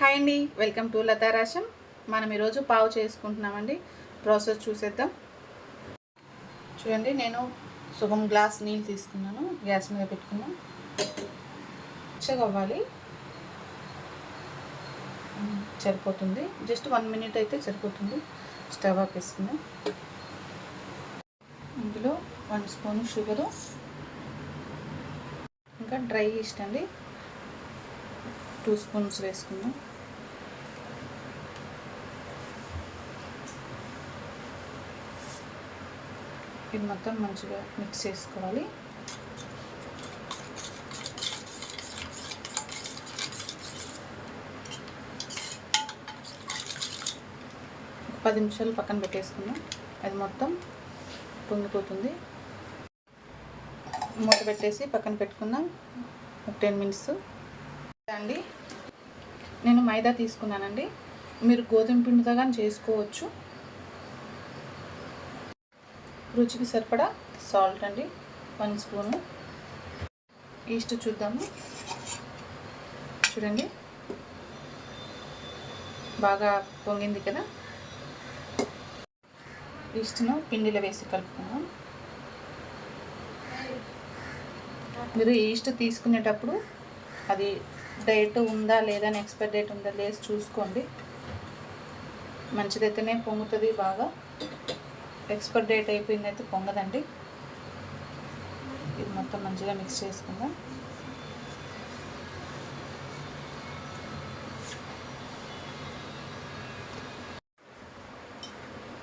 Hi అండి. Welcome to లతారాశం మనం ఈరోజు పావు చేసుకుంటున్నామండి. ప్రాసెస్ చూసేద్దాం. చూడండి నేను సుగం గ్లాస్ నీళ్ళు తీసుకున్నాను. గ్యాస్ మీద పెట్టుకున్నాను పచ్చగా అవ్వాలి. సరిపోతుంది. జస్ట్ వన్ మినిట్ అయితే సరిపోతుంది. స్టవ్ ఆపేసుకున్నాం ఇందులో వన్ స్పూన్ షుగరు. ఇంకా డ్రై ఈస్ట్ అండి. టూ స్పూన్స్ వేసుకుందాం. ఇది మొత్తం మంచిగా మిక్స్ చేసుకోవాలి. పది నిమిషాలు పక్కన పెట్టేసుకుందాం. అది మొత్తం పొంగిపోతుంది. మూత పెట్టేసి పక్కన పెట్టుకుందాం. ఒక టెన్ మినిట్స్. అండి నేను మైదా తీసుకున్నానండి. మీరు గోధుమ పిండితో కానీ చేసుకోవచ్చు. రుచికి సరిపడా సాల్ట్ అండి. One spoon. ఈస్ట్ చూద్దాము. చూడండి. బాగా పొంగింది కదా. ఈస్ట్ను పిండిలో వేసి కలుపుకుందాం. మీరు ఈస్ట్ తీసుకునేటప్పుడు అది డేట్ ఉందా లేదా అని ఎక్స్పైర్ డేట్ ఉందా లేదా చూసుకోండి. మంచిదైతేనే పొంగుతుంది బాగా. ఎక్స్పైర్ డేట్ అయిపోయింది అయితే పొంగదండి. ఇది మొత్తం మంచిగా మిక్స్ చేసుకుందాం.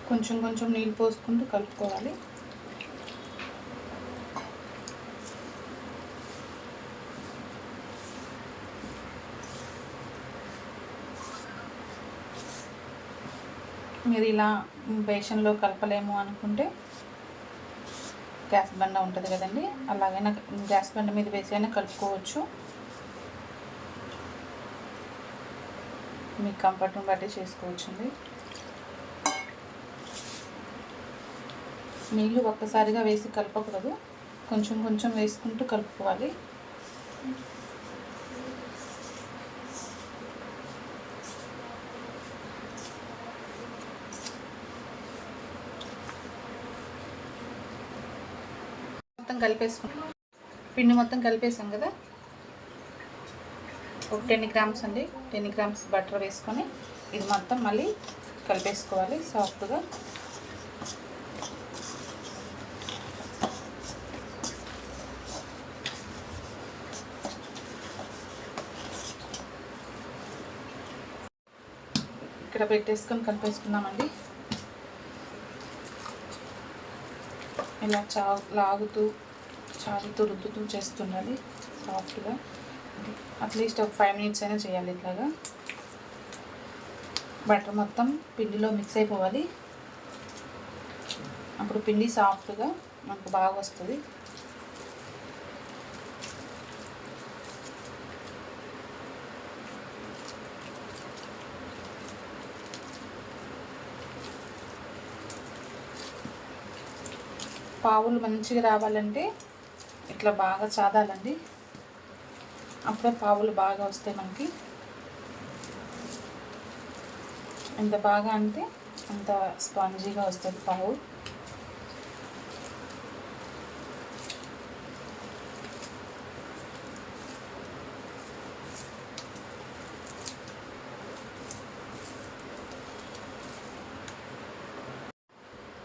కొంచెం కొంచెం నీళ్ళు పోసుకుంటూ కలుపుకోవాలి. మీరు ఇలా బేషన్లో కలపలేము అనుకుంటే గ్యాస్ బండ ఉంటుంది కదండి. అలాగైనా గ్యాస్ బండ మీద వేసి అయినా కలుపుకోవచ్చు. మీ కంఫర్ట్ని బట్టి చేసుకోవచ్చండి. నీళ్ళు ఒక్కసారిగా వేసి కలపకూడదు. కొంచెం కొంచెం వేసుకుంటూ కలుపుకోవాలి. మొత్తం కలిపేసుకున్నాం. పిండి మొత్తం కలిపేసాం కదా? ఒక టెన్ గ్రామ్స్ అండి. టెన్ గ్రామ్స్ బటర్ వేసుకొని ఇది మొత్తం మళ్ళీ కలిపేసుకోవాలి సాఫ్ట్గా. ఇక్కడ పెట్టేసుకొని కలిపేసుకున్నామండి. ఇలా చా లాగుతూ చాలుతూ రుద్దుతూ చేస్తున్నది సాఫ్ట్గా. అట్లీస్ట్ ఒక ఫైవ్ మినిట్స్ అయినా చేయాలి ఇట్లాగా. బటర్ మొత్తం పిండిలో మిక్స్ అయిపోవాలి. అప్పుడు పిండి సాఫ్ట్గా మనకు బాగా వస్తుంది. పావులు మంచిగా రావాలంటే ఇట్లా బాగా చాదాలండి. అప్పుడే పావులు బాగా వస్తాయి మనకి. ఎంత బాగా అంటే అంత స్పాంజీగా వస్తుంది పావు.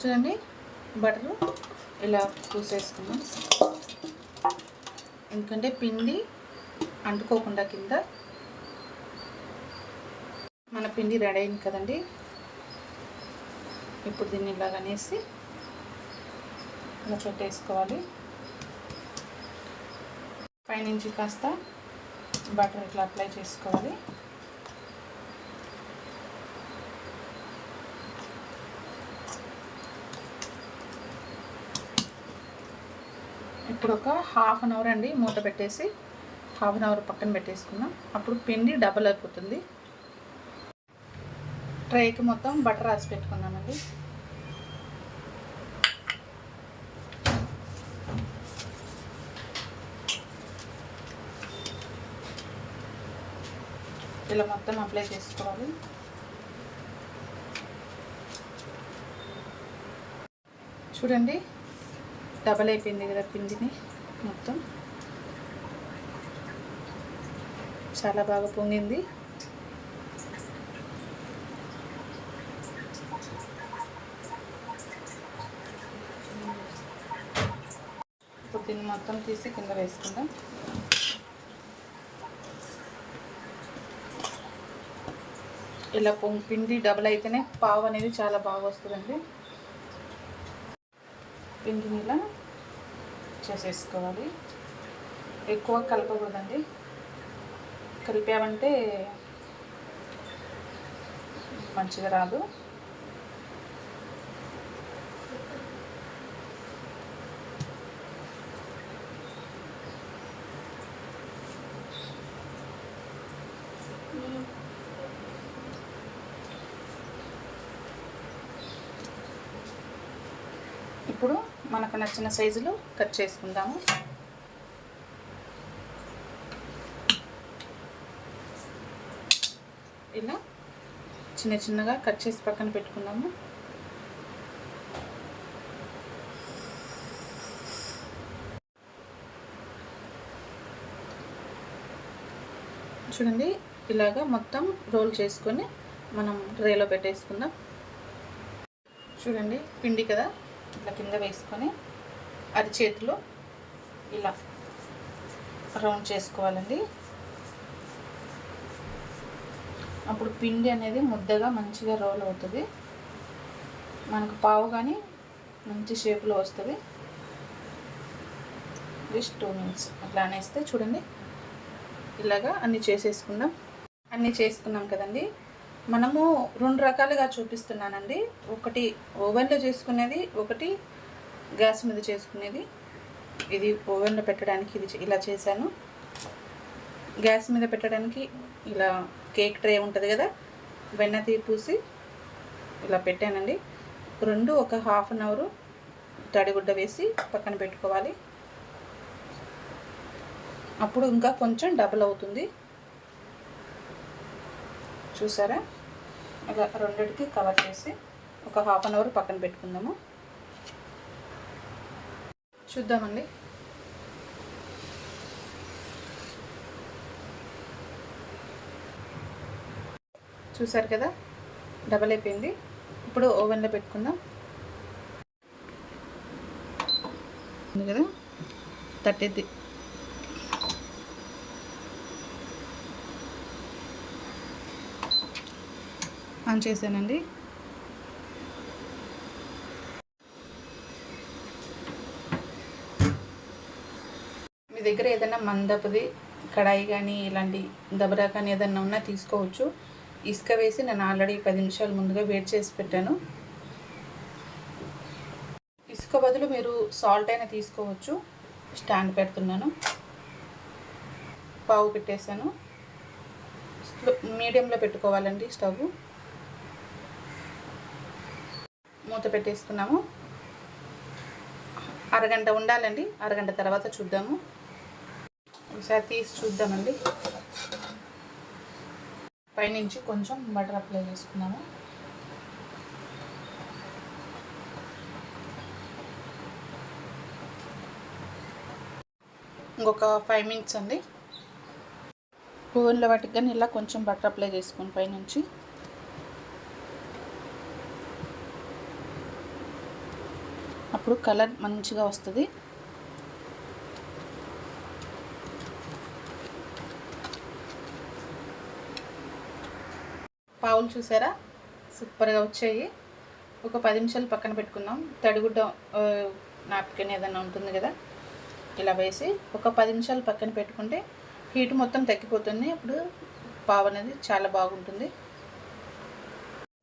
చూడండి. బటరు ఇలా పూసేసుకున్నాం. ఎందుకంటే పిండి అంటుకోకుండా కింద మన పిండి రెడీ అయింది కదండి. ఇప్పుడు దీన్ని ఇలాగ అనేసి ఇలా పెట్టేసుకోవాలి. పైనుంచి కాస్త బటర్ ఇట్లా అప్లై చేసుకోవాలి. ఇప్పుడు ఒక హాఫ్ అన్ అవర్ అండి మూత పెట్టేసి హాఫ్ అన్ అవర్ పక్కన పెట్టేసుకుందాం. అప్పుడు పిండి డబల్ అయిపోతుంది. ట్రైకి మొత్తం బటర్ రాసి పెట్టుకుందామండి. ఇలా మొత్తం అప్లై చేసుకోవాలి. చూడండి డబల్ అయిపోయింది కదా పిండిని మొత్తం. చాలా బాగా పొంగింది. ఇప్పుడు దీన్ని మొత్తం తీసి కింద వేసుకుందాం. ఇలా పొంగి పిండి డబల్ అయితేనే పావు అనేది చాలా బాగా వస్తుందండి. పిండిని ఇలా చేసేసుకోవాలి. ఎక్కువ కలపకూడదండి. కలిపామంటే మంచిగా రాదు ఇప్పుడు మనకు నచ్చిన సైజులో కట్ చేసుకుందాము. ఇలా చిన్న చిన్నగా కట్ చేసి పక్కన పెట్టుకుందాము. చూడండి ఇలాగా మొత్తం రోల్ చేసుకొని మనం ట్రేలో పెట్టేసుకుందాం. చూడండి పిండి కదా? ఇట్లా కింద వేసుకొని అది చేతిలో ఇలా రౌండ్ చేసుకోవాలండి. అప్పుడు పిండి అనేది ముద్దగా మంచిగా రోల్ అవుతుంది. మనకు పావు కానీ మంచి షేప్లో వస్తుంది. జస్ట్ టూ మినిట్స్ అట్లా అనేస్తే చూడండి. ఇలాగా అన్నీ చేసేసుకుందాం. అన్నీ చేసుకున్నాం కదండి. మనము రెండు రకాలుగా చూపిస్తున్నానండి. ఒకటి ఓవెన్లో చేసుకునేది ఒకటి గ్యాస్ మీద చేసుకునేది. ఇది ఓవెన్లో పెట్టడానికి ఇది ఇలా చేశాను. గ్యాస్ మీద పెట్టడానికి ఇలా కేక్ ట్రే ఉంటుంది కదా వెన్న తీ పూసి ఇలా పెట్టానండి. రెండు ఒక హాఫ్ అన్ అవర్ తడిగుడ్డ వేసి పక్కన పెట్టుకోవాలి. అప్పుడు ఇంకా కొంచెం డబుల్ అవుతుంది. చూసారా? ఇలా రెండిటికి కవర్ చేసి ఒక హాఫ్ అన్ అవర్ పక్కన పెట్టుకుందాము. చూద్దామండి. చూసారు కదా? డబల్ అయిపోయింది. ఇప్పుడు ఓవెన్లో పెట్టుకుందాం. ఉంది కదా? తట్టేది ఆన్ చేశానండి. మీ దగ్గర ఏదైనా మందపది కడాయి కానీ ఇలాంటి దబరా కానీ ఏదైనా ఉన్నా తీసుకోవచ్చు. ఇసుక వేసి నేను ఆల్రెడీ పది నిమిషాలు ముందుగా వేడి చేసి పెట్టాను. ఇసుక బదులు మీరు సాల్ట్ అయినా తీసుకోవచ్చు. స్టాండ్ పెడుతున్నాను. పావు పెట్టేశాను. మీడియంలో పెట్టుకోవాలండి స్టవ్. మూత పెట్టేసుకున్నాము. అరగంట ఉండాలండి. అరగంట తర్వాత చూద్దాము. ఒకసారి తీసి చూద్దామండి. పైనుంచి కొంచెం బటర్ అప్లై చేసుకున్నాము. ఇంకొక ఫైవ్ మినిట్స్ అండి. ఓవెన్లో వాటికి కానీ ఇలా కొంచెం బటర్ అప్లై చేసుకుని పైనుంచి అప్పుడు కలర్ మంచిగా వస్తుంది. పావులు చూసారా? సూపర్గా వచ్చాయి. ఒక పది నిమిషాలు పక్కన పెట్టుకున్నాం. తడిగుడ్డ నాప్కిన్ ఏదైనా ఉంటుంది కదా? ఇలా వేసి ఒక పది నిమిషాలు పక్కన పెట్టుకుంటే హీట్ మొత్తం తగ్గిపోతుంది. అప్పుడు పావు అనేది చాలా బాగుంటుంది.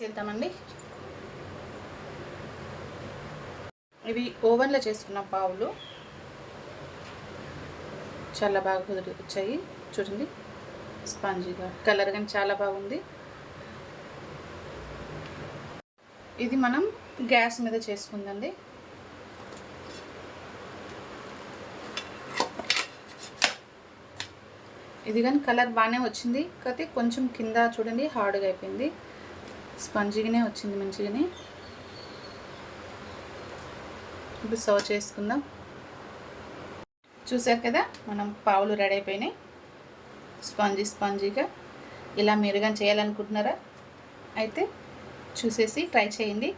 చేద్దామండి ఇవి ఓవెన్లో చేసుకున్న పావులు చాలా బాగా కుదిరి వచ్చాయి చూడండి స్పాంజీగా. కలర్ కానీ చాలా బాగుంది. ఇది మనం గ్యాస్ మీద చేసుకుందండి. ఇది కానీ కలర్ బాగానే వచ్చింది. కాకపోతే కొంచెం కింద చూడండి హార్డ్గా అయిపోయింది. స్పంజిగానే వచ్చింది మంచిగానే. ఇప్పుడు సర్వ్ చేసుకుందాం. చూసారు కదా మనం పావులు రెడీ అయిపోయినాయి. స్పాంజీ స్పాంజీగా. ఇలా మీరు కానీ చేయాలనుకుంటున్నారా? అయితే చూసేసి ట్రై చేయండి.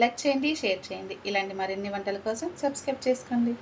లైక్ చేయండి షేర్ చేయండి. ఇలాంటి మరిన్ని వంటల కోసం సబ్స్క్రైబ్ చేసుకోండి.